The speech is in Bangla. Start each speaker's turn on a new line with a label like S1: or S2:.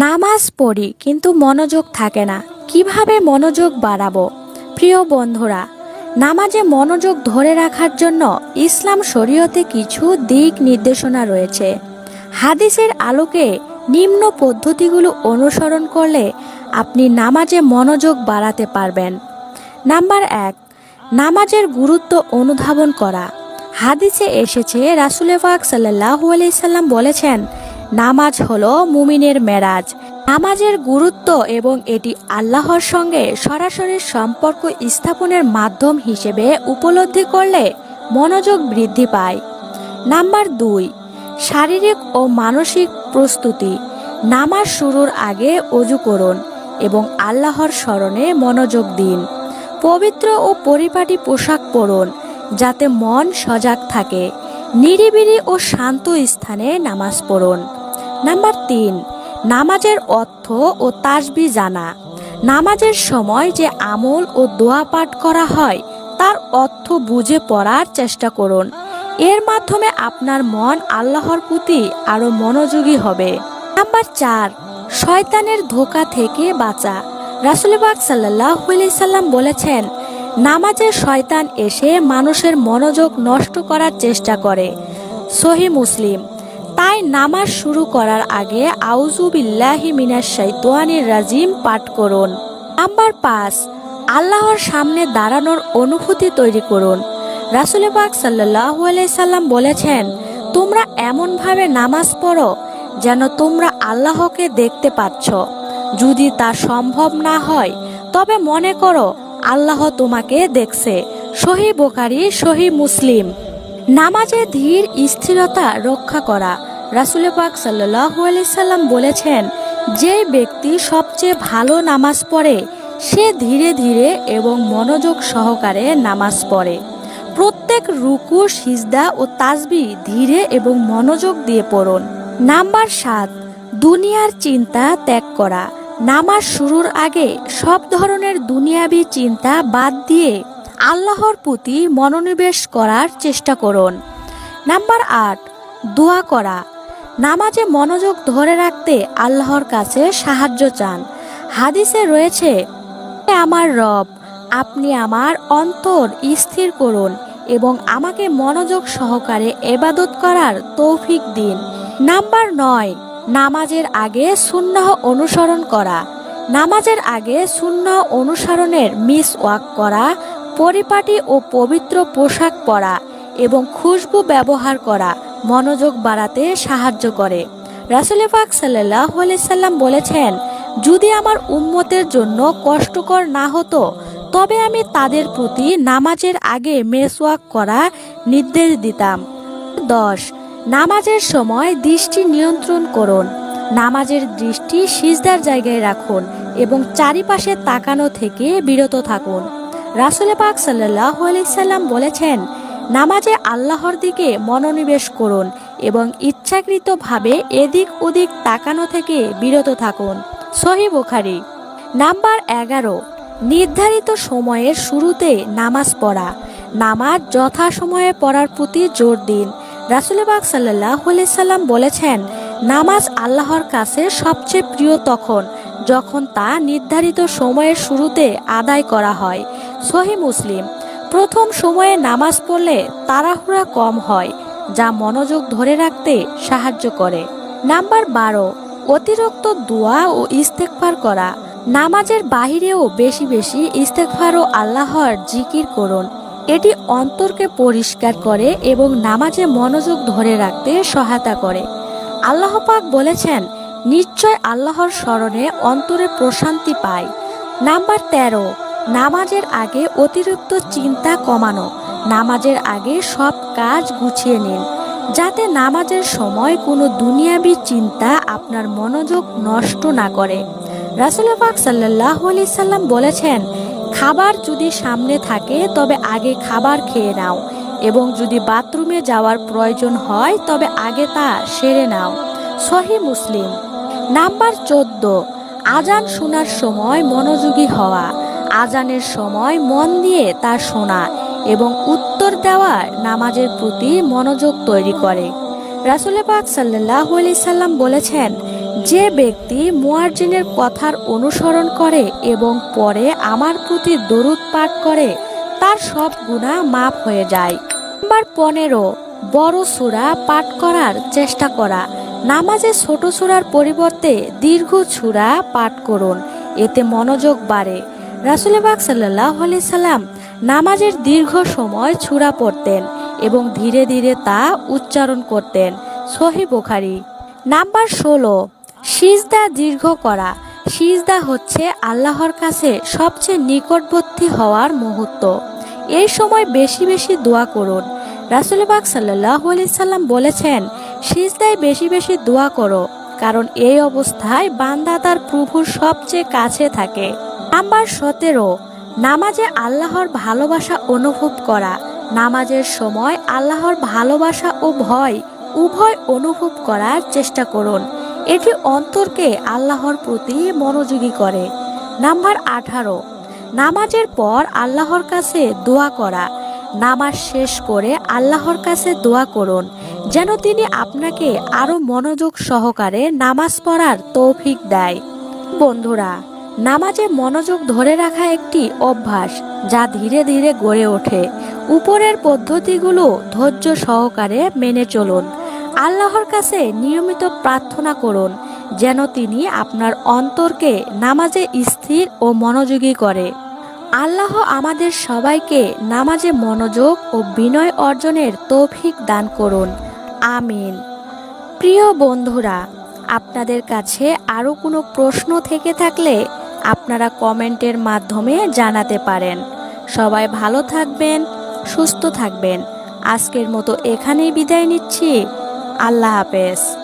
S1: নামাজ পড়ি, কিন্তু মনোযোগ থাকে না। কীভাবে মনোযোগ বাড়াবো? প্রিয় বন্ধুরা, নামাজে মনোযোগ ধরে রাখার জন্য ইসলাম শরীয়তে কিছু দিক নির্দেশনা রয়েছে। হাদিসের আলোকে নিম্ন পদ্ধতিগুলো অনুসরণ করলে আপনি নামাজে মনোযোগ বাড়াতে পারবেন। নাম্বার এক, নামাজের গুরুত্ব অনুধাবন করা। হাদিসে এসেছে রাসুলে পাক সাল্লাহু আলাইসাল্লাম বলেছেন নামাজ হলো মুমিনের মেরাজ। নামাজের গুরুত্ব এবং এটি আল্লাহর সঙ্গে সরাসরি সম্পর্ক স্থাপনের মাধ্যম হিসেবে উপলব্ধি করলে মনোযোগ বৃদ্ধি পায়। নাম্বার দুই, শারীরিক ও মানসিক প্রস্তুতি। নামাজ শুরুর আগে অজু করুন এবং আল্লাহর স্মরণে মনোযোগ দিন। পবিত্র ও পরিপাটি পোশাক পরুন যাতে মন সজাগ থাকে। নিরিবিলি ও শান্ত স্থানে নামাজ পড়ুন। নাম্বার তিন, নামাজের অর্থ ও তাসবি জানা। নামাজের সময় যে আমল ও দোয়া পাঠ করা হয়, তার অর্থ বুঝে পড়ার চেষ্টা করুন। এর মাধ্যমে আপনার মন আল্লাহর প্রতি আরও মনোযোগী হবে। নাম্বার চার, শয়তানের ধোকা থেকে বাঁচা। রাসুলবাগ সাল্লাহ সাল্লাম বলেছেন, নামাজে শয়তান এসে মানুষের মনোযোগ নষ্ট করার চেষ্টা করে। সহি মুসলিম। তাই নামাজ শুরু করার আগে আউজুবিল্লাহি মিনাস শাইতানির রাজিম পাঠ করুন। নাম্বার পাঁচ, আল্লাহর সামনে দাঁড়ানোর অনুভূতি তৈরি করুন। রাসুল পাক সাল্লাহ সাল্লাম বলেছেন, তোমরা এমনভাবে নামাজ পড়ো যেন তোমরা আল্লাহকে দেখতে পাচ্ছ। যদি তা সম্ভব না হয়, তবে মনে করো, আল্লাহ তোমাকে দেখছে। সহি বোকারি সহি মুসলিম। নামাজে ধীর স্থিরতা রক্ষা করা। রাসুল পাক সাল্লাহ সাল্লাম বলেছেন, যে ব্যক্তি সবচেয়ে ভালো নামাজ পড়ে, সে ধীরে ধীরে এবং মনোযোগ সহকারে নামাজ পড়ে। প্রত্যেক রুকু, সিজদা ও তাসবি ধীরে এবং মনোযোগ দিয়ে পড়ুন। নাম্বার সাত, দুনিয়ার চিন্তা ত্যাগ করা। নামাজ শুরুর আগে সব ধরনের দুনিয়াবি চিন্তা বাদ দিয়ে আল্লাহর প্রতি মনোনিবেশ করার চেষ্টা করুন। নাম্বার আট, দোয়া করা। নামাজে মনোযোগ ধরে রাখতে আল্লাহর কাছে সাহায্য চান। হাদিসে রয়েছে, "হে আমার রব, আপনি আমার অন্তর স্থির করুন এবং আমাকে মনোযোগ সহকারে এবাদত করার তৌফিক দিন। নাম্বার নয়, নামাজের আগে সুন্নাহ অনুসরণ করা। নামাজের আগে সুন্নাহ অনুসরণের মিস ওয়াক করা পরিপাটি ও পবিত্র পোশাক পরা এবং খুশবু ব্যবহার করা মনোযোগ বাড়াতে সাহায্য করে। রাসুল সাল্লাহ সাল্লাম বলেছেন, যদি আমার উম্মতের জন্য কষ্টকর না হতো, তবে আমি তাদের প্রতি নামাজের আগে মেসওয়াক করা নির্দেশ দিতাম। দশ, নামাজের সময় দৃষ্টি নিয়ন্ত্রণ করুন। নামাজের দৃষ্টি সিজদার জায়গায় রাখুন এবং চারিপাশে তাকানো থেকে বিরত থাকুন। রাসুলে পাক সাল্লাহ সাল্লাম বলেছেন, নামাজে আল্লাহর দিকে মনোনিবেশ করুন এবং ইচ্ছাকৃতভাবে এদিক ওদিক তাকানো থেকে বিরত থাকুন। সহি বুখারি। নাম্বার এগারো, নির্ধারিত সময়ের শুরুতে নামাজ পড়া। নামাজ যথাসময়ে পড়ার প্রতি জোর দিন। রাসুলবাগ সাল্লাহ সাল্লাম বলেছেন, নামাজ আল্লাহর কাছে সবচেয়ে প্রিয় তখন, যখন তা নির্ধারিত সময়ের শুরুতে আদায় করা হয়। সহি মুসলিম। প্রথম সময়ে নামাজ পড়লে তাড়াহুড়া কম হয়, যা মনোযোগ ধরে রাখতে সাহায্য করে। নাম্বার বারো, অতিরিক্ত দোয়া ও ইস্তেকফার করা। নামাজের বাহিরেও বেশি বেশি ইস্তেকফার ও আল্লাহর জিকির করুন। এটি অন্তরকে পরিষ্কার করে এবং নামাজে মনোযোগ ধরে রাখতে সহায়তা করে। আল্লাহ পাক বলেছেন, নিশ্চয় আল্লাহর স্মরণে অন্তরে প্রশান্তি পায় নাম্বার তেরো নামাজের আগে অতিরিক্ত চিন্তা কমানো। নামাজের আগে সব কাজ গুছিয়ে নিন, যাতে নামাজের সময় কোনো দুনিয়াবি চিন্তা আপনার মনোযোগ নষ্ট না করে। রাসুল পাক সাল্লাহ আলি সাল্লাম বলেছেন, খাবার যদি সামনে থাকে, তবে আগে খাবার খেয়ে নাও, এবং যদি বাথরুমে যাওয়ার প্রয়োজন হয়, তবে আগে তা সেরে নাও। সহি মুসলিম। নাম্বার চোদ্দ, আজান শোনার সময় মনোযোগী হওয়া। আজানের সময় মন দিয়ে তা শোনা এবং উত্তর দেওয়া নামাজের প্রতি মনোযোগ তৈরি করে। রাসুল পাক সাল্লাহ সাল্লাম বলেছেন, যে ব্যক্তি মুয়াজ্জিনের কথার অনুসরণ করে এবং পরে আমার প্রতি দরুদ পাঠ করে, তার সব গুণা মাফ হয়ে যায়। নাম্বার পনেরো, বড় সূরা পাঠ করার চেষ্টা করা। নামাজে ছোট সূরার পরিবর্তে দীর্ঘ সূরা পাঠ করুন, এতে মনোযোগ বাড়ে। রাসুলবাগ সাল্লাহ আলি সাল্লাম নামাজের দীর্ঘ সময় ছুরা পড়তেন এবং ধীরে ধীরে তা উচ্চারণ করতেন। সহি বুখারি। নাম্বার ষোলো, সিজদা দীর্ঘ করা। সিজদা হচ্ছে আল্লাহর কাছে সবচেয়ে নিকটবর্তী হওয়ার মুহূর্ত। এই সময় বেশি বেশি দোয়া করুন। রাসুলবাগ সাল্লাহ আলি সাল্লাম বলেছেন, সিজদায় বেশি বেশি দোয়া করো, কারণ এই অবস্থায় বান্দা তার প্রভুর সবচেয়ে কাছে থাকে। নাম্বার সতেরো, নামাজে আল্লাহর ভালোবাসা অনুভব করা। নামাজের সময় আল্লাহর ভালোবাসা ও ভয় উভয় অনুভব করার চেষ্টা করুন। এটি অন্তরকে আল্লাহর প্রতি মনোযোগী করে। নাম্বার আঠারো, নামাজের পর আল্লাহর কাছে দোয়া করা। নামাজ শেষ করে আল্লাহর কাছে দোয়া করুন, যেন তিনি আপনাকে আরও মনোযোগ সহকারে নামাজ পড়ার তৌফিক দেয়। বন্ধুরা নামাজে মনোযোগ ধরে রাখা একটি অভ্যাস যা ধীরে ধীরে গড়ে ওঠে। উপরের পদ্ধতিগুলো ধৈর্য সহকারে মেনে চলুন। আল্লাহর কাছে নিয়মিত প্রার্থনা করুন, যেন তিনি আপনার অন্তরকে নামাজে স্থির ও মনোযোগী করে। আল্লাহ আমাদের সবাইকে নামাজে মনোযোগ ও বিনয় অর্জনের তৌফিক দান করুন। আমিন। প্রিয় বন্ধুরা, আপনাদের কাছে আরও কোনো প্রশ্ন থেকে থাকলে আপনারা কমেন্টের মাধ্যমে জানাতে পারেন। সবাই ভালো থাকবেন, সুস্থ থাকবেন। আজকের মতো এখানেই বিদায় নিচ্ছি। আল্লাহ হাফেজ।